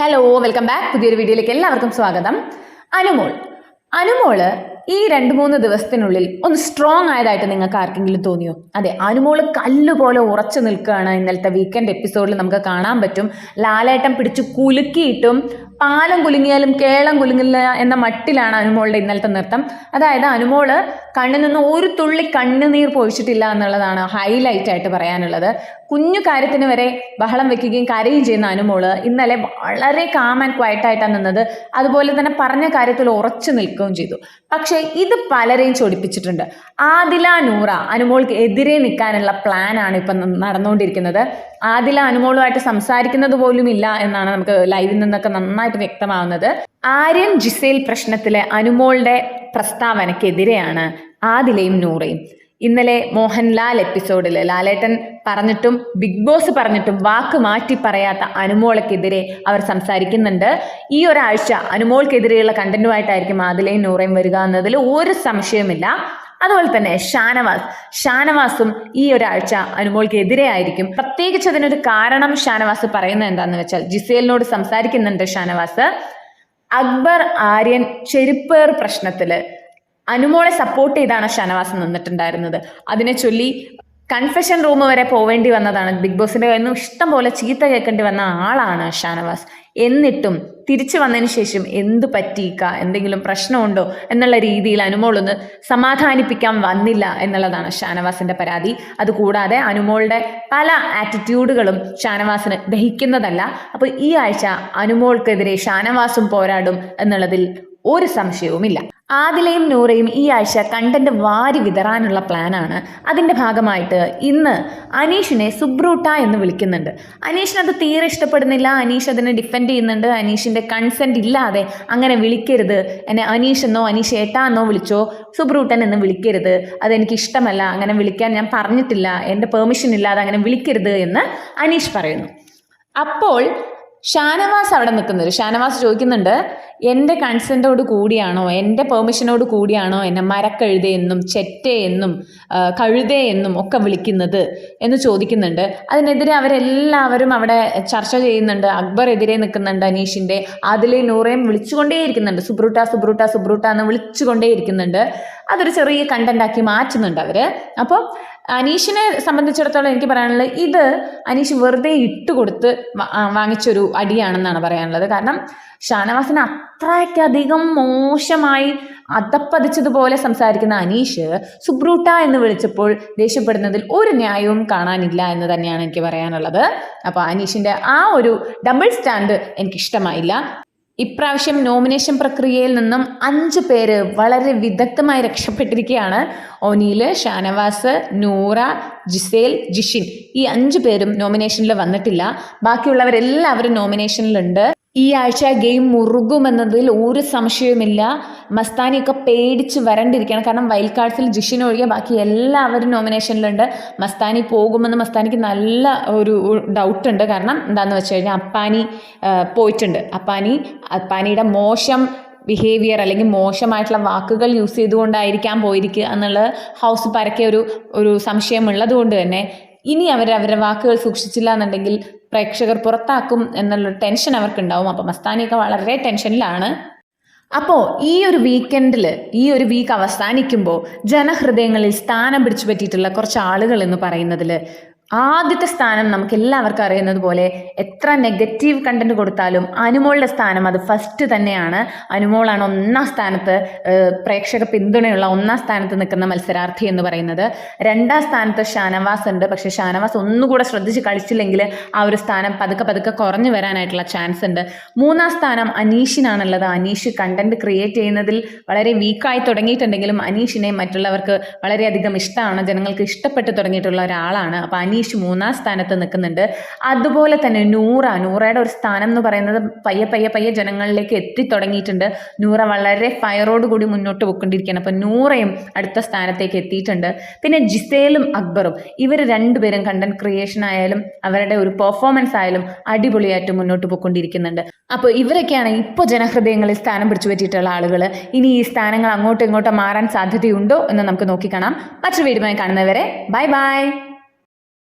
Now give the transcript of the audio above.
Hello welcome back പുതിയൊരു വീഡിയോയിലേക്ക് എല്ലാവർക്കും സ്വാഗതം. അനുമോൾ. അനുമോൾ ഈ രണ്ട് മൂന്ന് ദിവസത്തിനുള്ളിൽ ഒന്ന് സ്ട്രോങ് ആയതായിട്ട് നിങ്ങൾക്ക് ആർക്കെങ്കിലും തോന്നിയോ? അതെ അനുമോൾ കല്ലുപോലെ ഉറച്ചു നിൽക്കുകയാണ് ഇന്നലത്തെ വീക്കെൻഡ് എപ്പിസോഡിൽ നമുക്ക് കാണാൻ പറ്റും. ലാലേട്ടം പിടിച്ച് കുലുക്കിയിട്ടും പാലം കുലുങ്ങിയാലും കേളം കുലുങ്ങില്ല എന്ന മട്ടിലാണ് അനുമോളുടെ ഇന്നലത്തെ നൃത്തം. അതായത് അനുമോൾ കണ്ണിൽ നിന്ന് ഒരു തുള്ളി കണ്ണുനീർ പൊഴിച്ചിട്ടില്ല എന്നുള്ളതാണ് ഹൈലൈറ്റ് ആയിട്ട് പറയാനുള്ളത്. കുഞ്ഞു കാര്യത്തിന് വരെ ബഹളം വെക്കുകയും കരയുകയും ചെയ്യുന്ന അനുമോൾ ഇന്നലെ വളരെ കാം ആൻഡ് ക്വയറ്റ് ആയിട്ടാണ് നിന്നത്. അതുപോലെ തന്നെ പറഞ്ഞ കാര്യത്തിൽ ഉറച്ചു നിൽക്കുകയും ചെയ്തു. പക്ഷേ ഇത് പലരെയും ചൊടിപ്പിച്ചിട്ടുണ്ട്. ആദില നൂറ അനുമോൾക്ക് എതിരെ നിൽക്കാനുള്ള പ്ലാനാണ് ഇപ്പം നടന്നുകൊണ്ടിരിക്കുന്നത്. ആദില അനുമോളുമായിട്ട് സംസാരിക്കുന്നത് പോലും ഇല്ല എന്നാണ് നമുക്ക് ലൈവിൽ നിന്നൊക്കെ നന്നായിട്ട് വ്യക്തമാവുന്നത് ആര്യൻ ജിസേൽ പ്രശ്നത്തിലെ അനുമോളുടെ പ്രസ്താവനക്കെതിരെയാണ് ആദിലയും നൂറയും. ഇന്നലെ മോഹൻലാൽ എപ്പിസോഡിൽ ലാലേട്ടൻ പറഞ്ഞിട്ടും ബിഗ് ബോസ് പറഞ്ഞിട്ടും വാക്ക് മാറ്റി പറയാത്ത അനുമോളക്കെതിരെ അവർ സംസാരിക്കുന്നുണ്ട്. ഈ ഒരാഴ്ച അനുമോൾക്കെതിരെയുള്ള കണ്ടന്റുമായിട്ടായിരിക്കും ആദിലയും നൂറയും വരിക എന്നതിൽ ഒരു സംശയവുമില്ല. അതുപോലെ തന്നെ ഷാനവാസ്. ഷാനവാസും ഈ ഒരാഴ്ച അനുമോൾക്ക് എതിരെയായിരിക്കും പ്രത്യേകിച്ച് അതിനൊരു കാരണം ഷാനവാസ് പറയുന്നത് എന്താന്ന് വെച്ചാൽ ജിസേലിനോട് സംസാരിക്കുന്നുണ്ട് ഷാനവാസ്. അക്ബർ ആര്യൻ ചെരുപ്പേർ പ്രശ്നത്തിൽ അനുമോളെ സപ്പോർട്ട് ചെയ്താണ് ഷാനവാസ് നിന്നിട്ടുണ്ടായിരുന്നത്. അതിനെ ചൊല്ലി കൺഫെഷൻ റൂം വരെ പോവേണ്ടി വന്നതാണ്. ബിഗ് ബോസിന്റെ കയ്യിൽ നിന്ന് ഇഷ്ടം പോലെ ചീത്ത കേൾക്കേണ്ടി വന്ന ആളാണ് ഷാനവാസ്. എന്നിട്ടും തിരിച്ചു വന്നതിന് ശേഷം എന്തു പറ്റിയിക്ക എന്തെങ്കിലും പ്രശ്നമുണ്ടോ? എന്നുള്ള രീതിയിൽ അനുമോളൊന്ന് സമാധാനിപ്പിക്കാൻ വന്നില്ല എന്നുള്ളതാണ് ഷാനവാസിന്റെ പരാതി. അതുകൂടാതെ അനുമോളുടെ പല ആറ്റിറ്റ്യൂഡുകളും ഷാനവാസിന് ദഹിക്കുന്നതല്ല. അപ്പോൾ ഈ ആഴ്ച അനുമോൾക്കെതിരെ ഷാനവാസും പോരാടും എന്നുള്ളതിൽ ഒരു സംശയവുമില്ല. ആദിലയും നൂറയും ഈ ആഴ്ച കണ്ടന്റ് വാരി വിതറാനുള്ള പ്ലാനാണ്. അതിന്റെ ഭാഗമായിട്ട് ഇന്ന് അനീഷിനെ സുബ്രൂട്ട എന്ന് വിളിക്കുന്നുണ്ട്. അനീഷിന് അത് തീരെ ഇഷ്ടപ്പെടുന്നില്ല. അനീഷ് അതിനെ ഡിഫെൻഡ് ചെയ്യുന്നുണ്ട്. അനീഷിന്റെ കൺസെന്റ് ഇല്ലാതെ അങ്ങനെ വിളിക്കരുത്. എന്നെ അനീഷ് എന്നോ അനീഷ് ഏട്ടാ എന്നോ വിളിച്ചോ സുബ്രൂട്ടൻ എന്ന് വിളിക്കരുത്. അതെനിക്ക് ഇഷ്ടമല്ല. അങ്ങനെ വിളിക്കാൻ ഞാൻ പറഞ്ഞിട്ടില്ല. എന്റെ പെർമിഷൻ ഇല്ലാതെ അങ്ങനെ വിളിക്കരുത് എന്ന് അനീഷ് പറയുന്നു. അപ്പോൾ ഷാനവാസ് അവിടെ നിൽക്കുന്നത്. ഷാനവാസ് ചോദിക്കുന്നുണ്ട് എന്റെ കൺസെന്റോട് കൂടിയാണോ? എന്റെ പെർമിഷനോട് കൂടിയാണോ എന്നെ മരക്കഴുതയെന്നും ചെറ്റയെന്നും കഴുതയെന്നും ഒക്കെ വിളിക്കുന്നത്? എന്ന് ചോദിക്കുന്നുണ്ട്. അതിനെതിരെ അവരെല്ലാവരും അവിടെ ചർച്ച ചെയ്യുന്നുണ്ട്. അക്ബർ എതിരെ നിൽക്കുന്നുണ്ട് അനീഷിന്റെ അതിലെ നൂറേയും വിളിച്ചുകൊണ്ടേയിരിക്കുന്നുണ്ട്. സുബ്രൂട്ട സുബ്രൂട്ട സുബ്രൂട്ട എന്ന് വിളിച്ചുകൊണ്ടേയിരിക്കുന്നുണ്ട്. അതൊരു ചെറിയ കണ്ടന്റ് ആക്കി മാറ്റുന്നുണ്ട് അവർ അപ്പോൾ അനീഷിനെ സംബന്ധിച്ചിടത്തോളം എനിക്ക് പറയാനുള്ളത് ഇത് അനീഷ് വെറുതെ ഇട്ടുകൊടുത്ത് വാങ്ങിച്ചൊരു അടിയാണെന്നാണ് പറയാനുള്ളത്. കാരണം ഷാനവാസിന് അത്രയ്ക്കധികം മോശമായി അതപ്പതിച്ചതുപോലെ സംസാരിക്കുന്ന അനീഷ് സുബ്രൂട്ട എന്ന് വിളിച്ചപ്പോൾ ദേഷ്യപ്പെടുന്നതിൽ ഒരു ന്യായവും കാണാനില്ല എന്ന് തന്നെയാണ് എനിക്ക് പറയാനുള്ളത്. അപ്പോൾ അനീഷിന്റെ ആ ഒരു ഡബിൾ സ്റ്റാൻഡ് എനിക്കിഷ്ടമായില്ല. ഇപ്രാവശ്യം നോമിനേഷൻ പ്രക്രിയയിൽ നിന്നും അഞ്ച് പേര് വളരെ വിദഗ്ധമായി രക്ഷപ്പെട്ടിരിക്കുകയാണ്. O'Neil Shanavas Noora Giselle Jishin. ഈ അഞ്ച് പേരും നോമിനേഷനിൽ വന്നിട്ടില്ല. ബാക്കിയുള്ളവരെല്ലാവരും നോമിനേഷനിലുണ്ട്. ഈ ആഴ്ച ഗെയിം മുറുകുമെന്നതിൽ ഒരു സംശയവുമില്ല. മസ്താനിയൊക്കെ പേടിച്ച് വരണ്ടിരിക്കുകയാണ്. കാരണം വൈൽഡ് കാർഡ്സിൽ ജിഷിൻ ഒഴികെ ബാക്കി എല്ലാവരും നോമിനേഷനിലുണ്ട് മസ്താനി പോകുമെന്ന് മസ്താനിക്ക് നല്ല ഒരു ഡൗട്ടുണ്ട് കാരണം എന്താണെന്ന് വെച്ച് കഴിഞ്ഞാൽ അപ്പാനി പോയിട്ടുണ്ട്. അപ്പാനി അപ്പാനിയുടെ മോശം ബിഹേവിയർ അല്ലെങ്കിൽ മോശമായിട്ടുള്ള വാക്കുകൾ യൂസ് ചെയ്തുകൊണ്ടായിരിക്കാൻ പോയിരിക്കുക എന്നുള്ള ഹൗസ് പരക്കെ ഒരു ഒരു സംശയമുള്ളത് കൊണ്ട് തന്നെ ഇനി അവർ അവരുടെ വാക്കുകൾ സൂക്ഷിച്ചില്ല എന്നുണ്ടെങ്കിൽ പ്രേക്ഷകർ പുറത്താക്കും എന്നുള്ള ടെൻഷൻ അവർക്കുണ്ടാവും. അപ്പം മസ്താനിയൊക്കെ വളരെ ടെൻഷനിലാണ് അപ്പോൾ ഈ ഒരു വീക്കെൻഡിൽ ഈ ഒരു വീക്ക് അവസാനിക്കുമ്പോൾ ജനഹൃദയങ്ങളിൽ സ്ഥാനം പിടിച്ചു പറ്റിയിട്ടുള്ള കുറച്ച് ആളുകൾ എന്ന് പറയുന്നതിൽ ആദ്യത്തെ സ്ഥാനം നമുക്ക് എല്ലാവർക്കും അറിയുന്നത് പോലെ എത്ര നെഗറ്റീവ് കണ്ടന്റ് കൊടുത്താലും അനുമോളുടെ സ്ഥാനം അത് ഫസ്റ്റ് തന്നെയാണ്. അനുമോളാണ് ഒന്നാം സ്ഥാനത്ത് പ്രേക്ഷക പിന്തുണയുള്ള ഒന്നാം സ്ഥാനത്ത് നിൽക്കുന്ന മത്സരാർത്ഥി എന്ന് പറയുന്നത്. രണ്ടാം സ്ഥാനത്ത് ഷാനവാസ് ഉണ്ട്. പക്ഷെ ഷാനവാസ് ഒന്നുകൂടെ ശ്രദ്ധിച്ച് കളിച്ചില്ലെങ്കിൽ ആ ഒരു സ്ഥാനം പതുക്കെ പതുക്കെ കുറഞ്ഞു വരാനായിട്ടുള്ള ചാൻസ് ഉണ്ട്. മൂന്നാം സ്ഥാനം അനീഷിനാണുള്ളത്. അനീഷ് കണ്ടന്റ് ക്രിയേറ്റ് ചെയ്യുന്നതിൽ വളരെ വീക്കായി തുടങ്ങിയിട്ടുണ്ടെങ്കിലും അനീഷിനെ മറ്റുള്ളവർക്ക് വളരെയധികം ഇഷ്ടമാണ്. ജനങ്ങൾക്ക് ഇഷ്ടപ്പെട്ട് തുടങ്ങിയിട്ടുള്ള ഒരാളാണ്. അപ്പോൾ അനീഷ് മൂന്നാം സ്ഥാനത്ത് നിൽക്കുന്നുണ്ട്. അതുപോലെ തന്നെ നൂറ നൂറയുടെ ഒരു സ്ഥാനം എന്ന് പറയുന്നത് പയ്യെ പയ്യെ പയ്യെ ജനങ്ങളിലേക്ക് എത്തി തുടങ്ങിയിട്ടുണ്ട് നൂറ വളരെ ഫയറോട് കൂടി മുന്നോട്ട് പോയിക്കൊണ്ടിരിക്കുകയാണ്. അപ്പോൾ നൂറയും അടുത്ത സ്ഥാനത്തേക്ക് എത്തിയിട്ടുണ്ട്. പിന്നെ ജിസേലും അക്ബറും ഇവർ രണ്ടുപേരും കണ്ടന്റ് ക്രിയേഷൻ ആയാലും അവരുടെ ഒരു പെർഫോമൻസ് ആയാലും അടിപൊളിയായിട്ട് മുന്നോട്ട് പോയിക്കൊണ്ടിരിക്കുന്നുണ്ട്. അപ്പോൾ ഇവരൊക്കെയാണ് ഇപ്പോൾ ജനഹൃദയങ്ങളിൽ സ്ഥാനം പിടിച്ചു പറ്റിയിട്ടുള്ള ആളുകൾ ഇനി ഈ സ്ഥാനങ്ങൾ അങ്ങോട്ടും ഇങ്ങോട്ടും മാറാൻ സാധ്യതയുണ്ടോ എന്ന് നമുക്ക് നോക്കിക്കാണാം. മറ്റൊരു വീഡിയോമായി കാണുന്നവരെ ബൈ ബൈ.